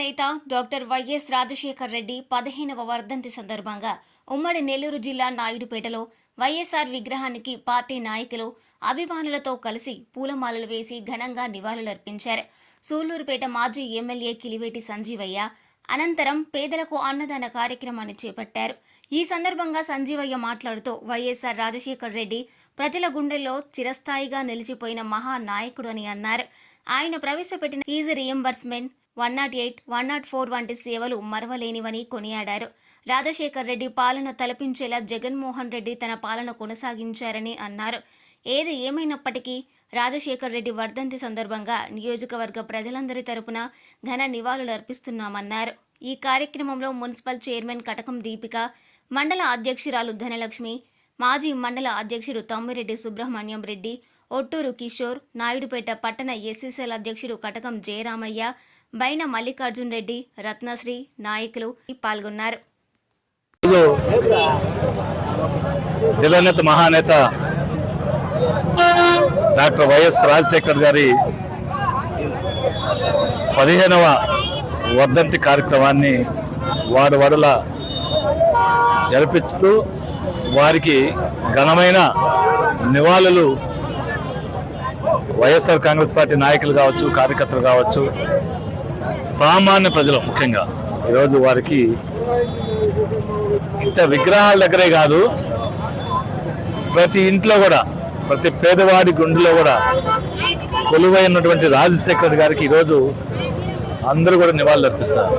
నేత doctor YS Rajasekhar Reddy పదిహేనవ వర్ధంతి సందర్భంగా ఉమ్మడి నెల్లూరు జిల్లా నాయుడుపేటలో వైఎస్ఆర్ విగ్రహానికి పార్టీ నాయకులు అభిమానులతో కలిసి పూలమాలలు వేసి ఘనంగా నివాళులర్పించారు. సూళ్ళూరుపేట మాజీ ఎమ్మెల్యే కిలివేటి సంజీవయ్య అనంతరం పేదలకు అన్నదాన కార్యక్రమాన్ని చేపట్టారు. ఈ సందర్భంగా సంజీవయ్య మాట్లాడుతూ వైఎస్ఆర్ రాజశేఖర్ రెడ్డి ప్రజల గుండెల్లో చిరస్థాయిగా నిలిచిపోయిన మహానాయకుడు అని అన్నారు. ఆయన ప్రవేశపెట్టిన is reimbursement one not eight one not four వంటి సేవలు మరవలేనివని కొనియాడారు. రాజశేఖర్ రెడ్డి పాలన తలపించేలా జగన్మోహన్ రెడ్డి తన పాలన కొనసాగించారని అన్నారు. ఏది ఏమైనప్పటికీ రాజశేఖర్ రెడ్డి వర్ధంతి సందర్భంగా నియోజకవర్గ ప్రజలందరి తరపున ఘన నివాళులు అర్పిస్తున్నామన్నారు. ఈ కార్యక్రమంలో మున్సిపల్ చైర్మన్ కటకం దీపిక మండల అధ్యక్షురాలు ధనలక్ష్మి మాజీ మండల అధ్యక్షుడు తమ్మిరెడ్డి సుబ్రహ్మణ్యం రెడ్డి ఒట్టూరు కిషోర్ నాయుడుపేట పట్టణ ఎస్ఎస్ఎల్ అధ్యక్షుడు కటకం జయరామయ్య బైన మల్లికార్జున్ రెడ్డి రత్నశ్రీ నాయకులు పాల్గొన్నారు. జిల్లానేత మహానేత డాక్టర్ వైఎస్ రాజశేఖర్ గారి పదిహేనవ వర్ధంతి కార్యక్రమాన్ని వాడు వడల జరిపిస్తూ వారికి ఘనమైన నివాళులు వైఎస్ఆర్ కాంగ్రెస్ పార్టీ నాయకులు కావచ్చు కార్యకర్తలు కావచ్చు సామాన్య ప్రజలు ముఖ్యంగా. ఈరోజు వారికి ఇంత విగ్రహాల దగ్గరే కాదు ప్రతి ఇంట్లో కూడా ప్రతి పేదవాడి గుండెలో కూడా కొలువైనటువంటి రాజశేఖర్ గారికి ఈరోజు అందరూ కూడా నివాళులు అర్పిస్తారు.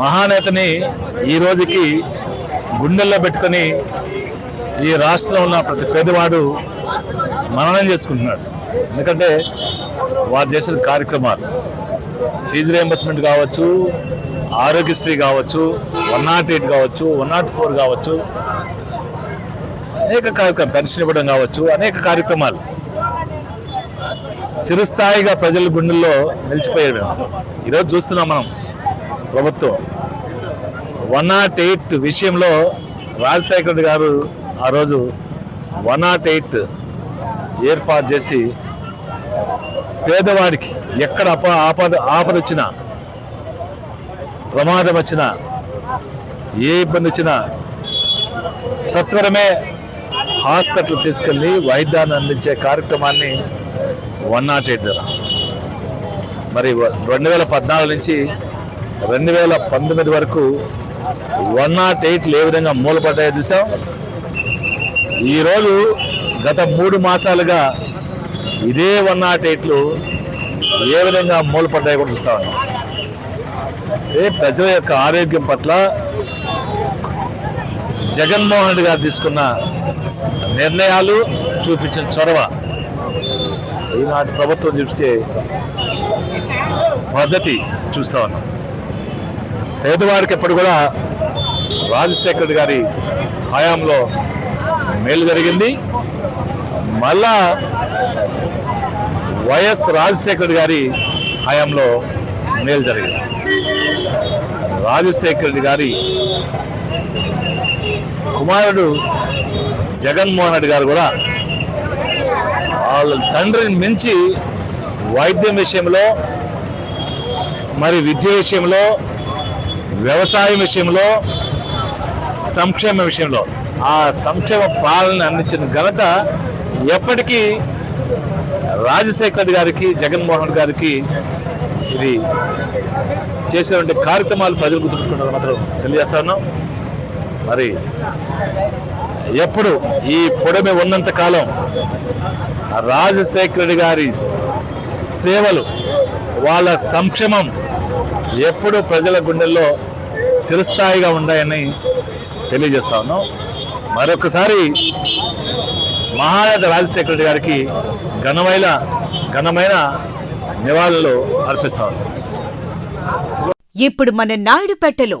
మహానేతని ఈ రోజుకి గుండెల్లో పెట్టుకొని ఈ రాష్ట్రంలో ఉన్న ప్రతి పేదవాడు మననం చేసుకుంటున్నాడు. ఎందుకంటే వారు చేసిన కార్యక్రమాలు. ఫీజు రియంబర్స్మెంట్ కావచ్చు ఆరోగ్యశ్రీ కావచ్చు వన్ నాట్ ఎయిట్ కావచ్చు వన్ నాట్ ఫోర్ కావచ్చు అనేక కార్యక్రమం పెన్షన్ ఇవ్వడం కావచ్చు అనేక కార్యక్రమాలు. చిరస్థాయిగా ప్రజల గుండెల్లో నిలిచిపోయేవి ఈరోజు చూస్తున్నాం మనం ప్రభుత్వం. వన్ నాట్ ఎయిట్ విషయంలో రాజశేఖర రెడ్డి గారు ఆ రోజు వన్ నాట్ ఎయిట్ ఏర్పాటు చేసి పేదవాడికి ఎక్కడ అప ఆపద ఆపద వచ్చినా ప్రమాదం వచ్చినా ఏ ఇబ్బంది వచ్చినా సత్వరమే హాస్పిటల్ తీసుకెళ్ళి వైద్యాన్ని అందించే కార్యక్రమాన్ని వన్ నాట్ ఎయిట్ ద్వారా. మరి రెండు వేల పద్నాలుగు నుంచి రెండు వేల పంతొమ్మిది వరకు వన్ నాట్ ఎయిట్లు ఏ విధంగా మూలపడ్డాయో చూసాం. ఈరోజు గత మూడు మాసాలుగా ఇదే వన్ నాట్ ఎయిట్లు ఏ విధంగా మూలపడ్డాయి కూడా చూస్తా ఉన్నాం. అంటే ప్రజల యొక్క ఆరోగ్యం పట్ల జగన్మోహన్ రెడ్డి గారు తీసుకున్న నిర్ణయాలు చూపించిన చొరవ ఈనాటి ప్రభుత్వం చూపించే పద్ధతి చూస్తా ఉన్నాం. పేదవారికి ఎప్పుడు కూడా రాజశేఖర్ గారి హయాంలో మేలు జరిగింది. మళ్ళా వైఎస్ రాజశేఖర్ గారి హయాంలో మేలు జరిగింది. రాజశేఖర్ రెడ్డి గారి కుమారుడు జగన్మోహన్ రెడ్డి గారు కూడా వాళ్ళ తండ్రిని మించి వైద్యం విషయంలో మరి విద్య విషయంలో వ్యవసాయం విషయంలో సంక్షేమ విషయంలో ఆ సంక్షేమ పాలన అందించిన ఘనత ఎప్పటికీ రాజశేఖర్ గారికి జగన్మోహన్ గారికి ఇది చేసినటువంటి కార్యక్రమాలు ప్రజలు గుర్తుపెట్టుకుంటారు మాత్రం తెలియజేస్తాను మరి ఎప్పుడు ఈ పొడమి ఉన్నంత కాలం రాజశేఖర గారి సేవలు వాళ్ళ సంక్షేమం ఎప్పుడు ప్రజల గుండెల్లో చిరస్థాయిగా ఉన్నాయని తెలియజేస్తా ఉన్నాం. మరొకసారి మహారాజ రాజశేఖర రెడ్డి గారికి ఘనమైన ఘనమైన నివాళులు అర్పిస్తా. ఇప్పుడు మన నాయుడుపేటలో